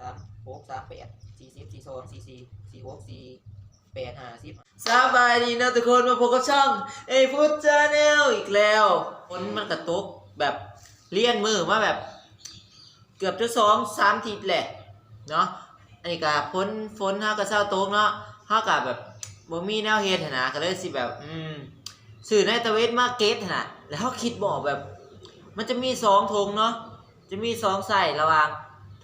สามหกสามแปดสี่สิบสี่สองสี่สี่สี่หกสี่แปดห้าสิบสบายดีนะทุกคนมาพบกับช่องเอ้พุทธชาแนลอีกแล้วฝนมันกระตกแบบเลี่ยนมือมาแบบ เกือบจะสองสามทีแหละเนาะอันนี้ก็ฝนฝนเฮาก็เศร้าตกเนาะเฮาก็แบบบ่มีแนวเฮ็ดนะก็เลยสิแบบอืมสื่อในตะเวนมาเก็ตนะแล้วเฮาคิดบ่แบบ มันจะมีสองธงเนาะจะมีสองใส่ระหว่าง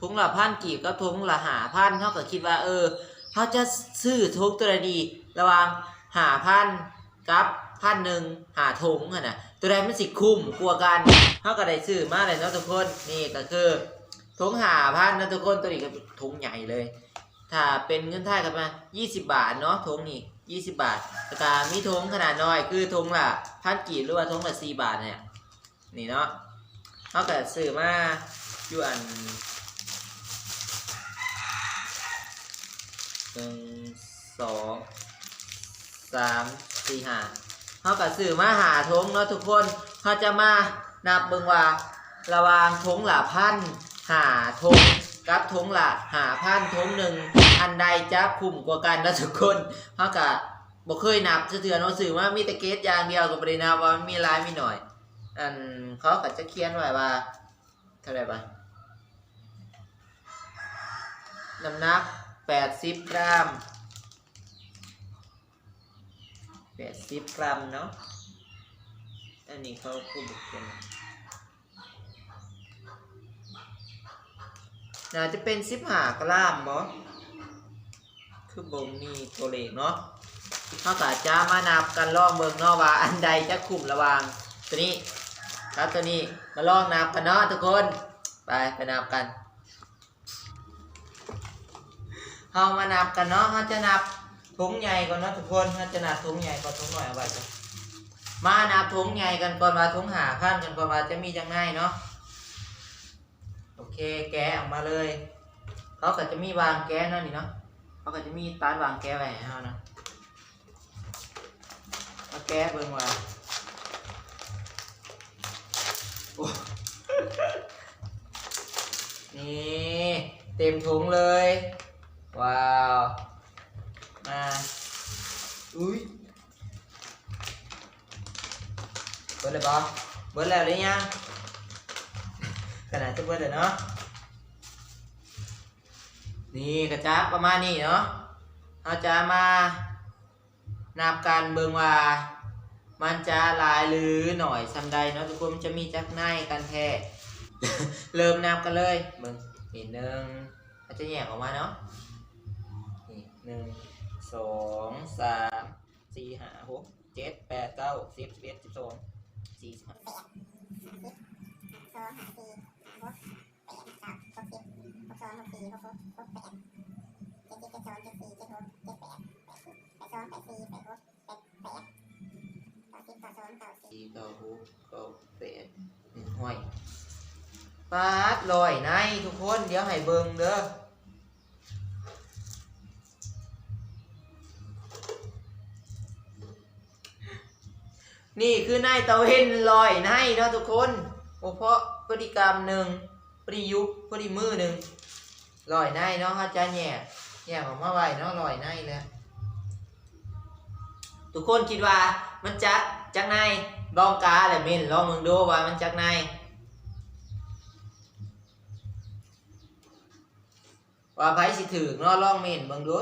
ถุงละพันกีบกับถุงละหาพันเฮาก็คิดว่า เออเขาจะซื้อทุกตัวดี ระหว่างหาพันกับพันหนึ่งหาถุงอะนะตัวใดมันสิคุ้มกลัวกันเขาก็ได้ซื้อมาเลยเนาะทุกคนนี่ก็คือถุงหาพันนะทุกคนตัวนี้ก็เป็นถุงใหญ่เลย ถ้าเป็นเงินไทยก็ประมาณ20 บาทเนาะถุงนี้20บาทแล้วก็มีถุงขนาดน้อย คือถุงละพันกีบหรือว่าถุงละ4บาทเนี่ย นี่เนาะเขาก็ซื้อมาอยู่อัน หนึ่งสองสามสี่ห้าเขากับสื่อมาหาทงเนาะทุกคนเขาจะมานับเบิ่งว่า ระวางทงหละพันหาทงกับทงหละหาพันทงหนึ่งอันใดจะคุ้มกว่ากันนะทุกคนเขากับบ่เคยนับเถื่อนเนาะสื่อว่ามีแต่เกตอย่างเดียวก็บ่ได้นับว่ามันมีหลายมีหน่อยอันเขาก็จะเขียนไว้ว่าเท่าไหร่ปะน้ำหนัก แปดสิบกรัมแปดสิบกรัมเนาะ อันนี้เขาพูดเป็นน่าจะเป็นสิบห้ากรัมบ่คือบงมีตัวเลขเนาะเขาก็จะมานับกันลองเบิ่งเนาะว่าอันใดจะคุมระวางตัวนี้ ครับตัวนี้มาลองนับกันเนาะทุกคน ไปไปนับกัน เรามานับกันเนาะเราจะนับถุงใหญ่ก่อนเนาะทุกคนเราจะนับถุงใหญ่ก่อนถุงหน่อยเอาไว้ก่อนมานับถุงใหญ่กันก่อนว่าถุงหาพันกันก่อนว่าจะมีจังไงเนาะโอเคแกะออกมาเลยเขาก็จะมีวางแกะเนาะนี่เนาะเขาก็จะมีตานวางแกะไว้ให้เรานะมาแกะเบิ่งว่าโอ้นี่เต็มถุงเลย ว้าวมาอุ้ยเบิร์ดเลยบอเบิร์ดแล้วหรือยังขนาดจะเบิร์ดเลยเนาะนี่กระจับประมาณนี้เนาะเราจะมานับการเบิงว่า มันจะลายหรือหน่อยซำใดเนาะทุกคนมันจะมีจักในกันแท้เริ่มนับกันเลยเบิงนิดนึงอาจจะแยกออกมาเนาะ หนึ่งสองสามสี่ห้าหกเจ็ดแปดเก้าสิบสิบเอ็ดสิบสองสี่สิบห้าสองหาสี่หกแปดเก้าหกสิบหกสองหกสี่หกหกหกแปดเจ็ดเจ็ดเจ็ดสองเจ็ดสี่เจ็ดหกเจ็ดแปดแปดแปดสองแปดสี่แปดหกแปดแปดเก้าสิบเก้าสองเก้าสี่เก้าหกเก้าแปดห้อยปาดลอยในทุกคนเดี๋ยวให้เบิ่งเด้อ นี่คือนายตะเวนลอยในเนาะทุกคนโอ้เพราะพฤติกรรมหนึ่งพฤติยุคพฤติมือหนึ่งลอยในเนาะเขาจะแย่แย่ออกมาไว้เนาะลอยในแล้วทุกคนคิดว่ามันจักจักในลองกาแหละเมนลองมึงดูว่ามันจักในว่าไผสิถือเนาะลองเมนเบิ่งดู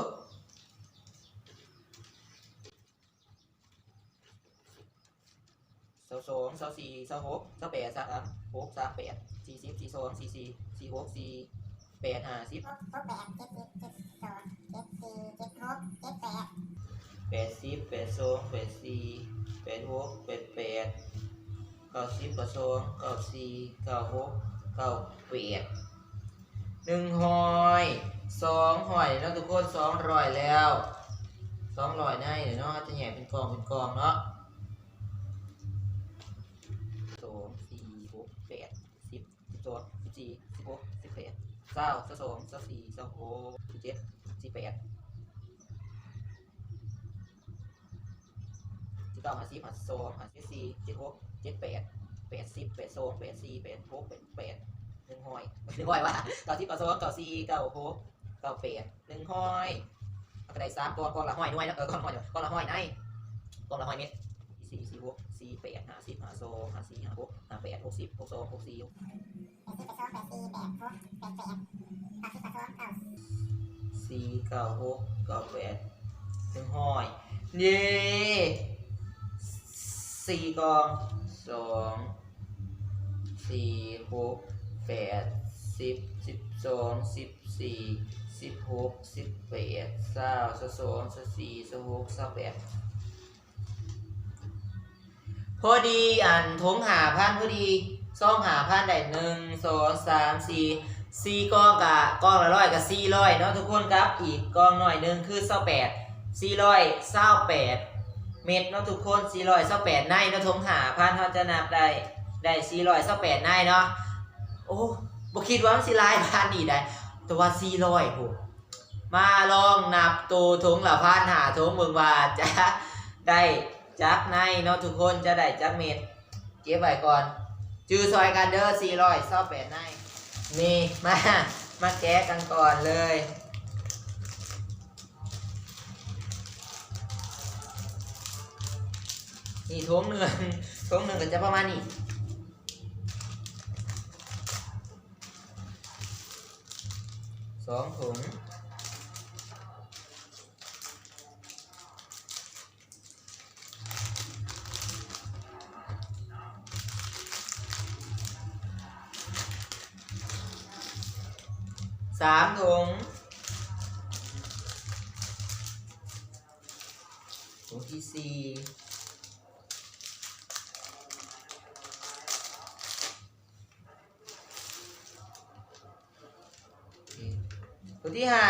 เสาสองเสาสี่เสาหกเสาแปดสามหกสามแปดสี่สิบสี่สองสี่สี่สี่หกสี่แปดห้าสิบหกแปดเจ็ดเจ็ดเจ็ดสองเจ็ดสี่เจ็ดหกเจ็ดแปดแปดสิบแปดสองแปดสี่แปดหกแปดแปดเก้าสิบเก้าสองเก้าสี่เก้าหกเก้าแปดหนึ่งหอยสองหอยแล้วทุกคนสองร้อยแล้วสองร้อยได้เดี๋ยวเนาะจะแยกเป็นกองเป็นกองเนาะ สิบสิบสองสิบสี่สิบหกสิบแปดเก้าสิบสองสิบสี่สิบหกสิบเจ็ดสิบแปดสิบเก้าห้าสิบห้าสองห้าสิบสี่เจ็ดหกเจ็ดแปดแปดสิบแปดสองแปดสี่แปดหกแปดแปดหนึ่งห้อยหนึ่งห้อยว่าเก้าสิบเก้าสองเก้าสี่เก้าหกเก้าแปดหนึ่งห้อยเอากระได้สามกองกองละห้อยด้วยนะเออกองละห้อยกองละห้อยในกองละห้อยเม็ดสี่สี่หกสี่แปดห้าสิบห้าสองห้าสี่ห้าหกห้าแปดหกสิบหกสองหกสี่ สี่เก้าหกเก้าแปดถึงห้อยเย้สี่กองสองสี่หกแปดสิบสิบสองสิบสี่สิบหกสิบแปดเก้าสิบสองสิบสี่สิบหกสิบแปดพอดีอันทงหาพันพอดี ซ่องหาพันได้หนึ่งสองสามสี่สี่กองกับกองละร้อยกับสี่ร้อยเนาะทุกคนครับ อีกกองหน่อยหนึ่งคือเศร้าแปดสี่ร้อยเศร้าแปดเม็ดเนาะทุกคนสี่ร้อยเศร้าแปดในเนาะทงหาพันเขาจะนับได้ได้สี่ร้อยเศร้าแปดในเนาะโอ้บ่คิดว่ามันสิลายพันอีกได้แต่ว่าสี่ร้อยผมมาลองนับตัวทงละพันหาทงเมืองว่าจะได้จักในเนาะทุกคนจะได้จักเม็ดเก็บไว้ก่อน จือซอยกันเด้อสี่ร้อยเศร้าแปดในนี่มามาแกะกันก่อนเลยนี่ทงหนึ่งทงหนึ่งก็จะประมาณนี้สองถุง สามถุงถุงที่สี่ตัวที่ห้า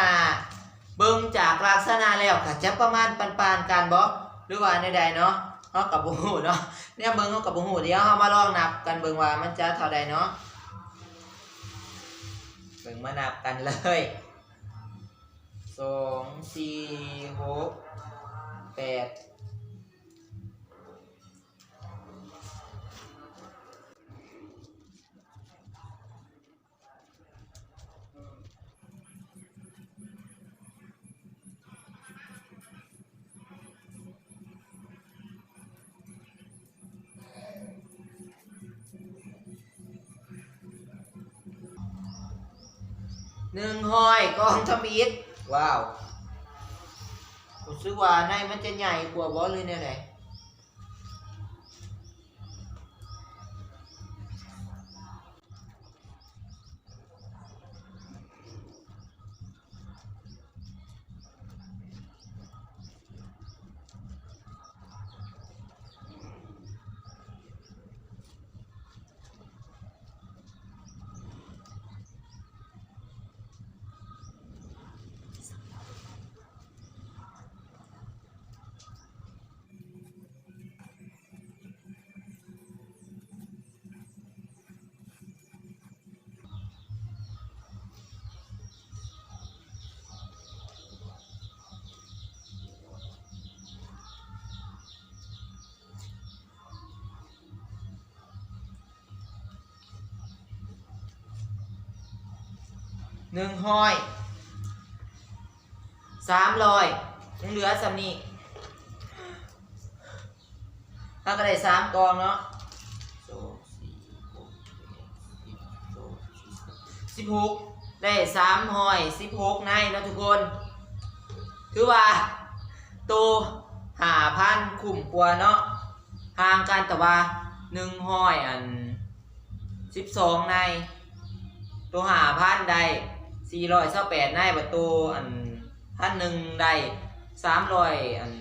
เบิ่งจากลักษณะแล้วก็จะประมาณปานๆกันบ่หรือว่าใดๆเนาะเฮากับบ่ฮู้เนาะเนี่ยเบิ่งเฮากับบ่ฮู้เดี๋ยวเฮามาลองนับกันเบิ่งว่ามันจะเท่าใดเนาะ เบิ่งมานับกันเลยสองสี่หกแปด หนึ่งห้อยกองทมิตว้าวผมซื้อว่าในมันจะใหญ่กว่าบอลเลยเนี่ยไหน หนึ่งห้อยสามร้อยยังเหลือสำนี้ถ้าก็ได้สามกองเนาะสิบหกได้สามหอยสิบหกในนะทุกคนคือว่าตัวหาพันขุมกว่าเนาะห่างกันแต่ว่าหนึ่งห้อยอันสิบสองในตัวหาพันได้ สี่ร้อยเศร้าแปดในประตูอันพันหนึ่งได้สามร้อยอัน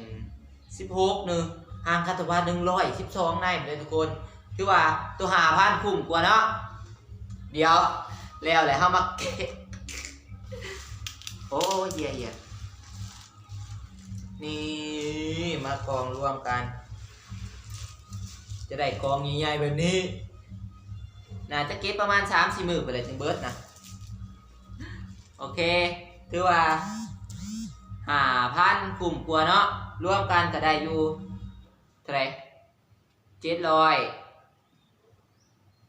สิบหกหนึ่งห่างกันตัวว่าหนึ่งร้อยสิบสองในเลยทุกคนคือว่าตัวหาพันคุ้มกว่าเนาะเดี๋ยวแล้วแหละเข้ามาเก็บโอ้เหี้ยเหี้ยนี่มากองรวมกัน จะได้กองใหญ่ๆแบบนี้น่าจะเก็บประมาณสามสี่หมื่นไปเลยถึงเบิร์ดนะ โอเค ถือว่าหาพันกลุ่มกลัวเนาะรวมกันก็ได้อยู่เท่าไรเจ็ดร้อย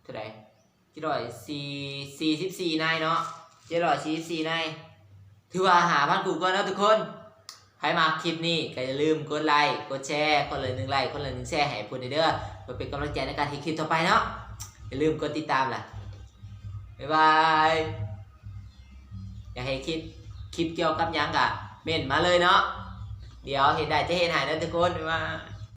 เท่าไรเจ็ดร้อยสี่สี่สิบสี่นายเนาะเจ็ดร้อยสี่สิบสี่นายถือว่าหาพันกูก่อนนะทุกคนใครมาคลิปนี้ก็อย่าลืมกดไลค์กดแชร์คนละหนึ่งไลค์คนละหนึ่งแชร์ให้พูดเด้อเพื่อเป็นกำลังใจในการทำคลิปต่อไปเนาะอย่าลืมกดติดตามล่ะบ๊ายบาย อยากให้คิดคลิปเกี่ยวกับยังกะเม่นมาเลยเนาะเดี๋ยวเห็นได้จะเห็นหายนะทุกคนว่า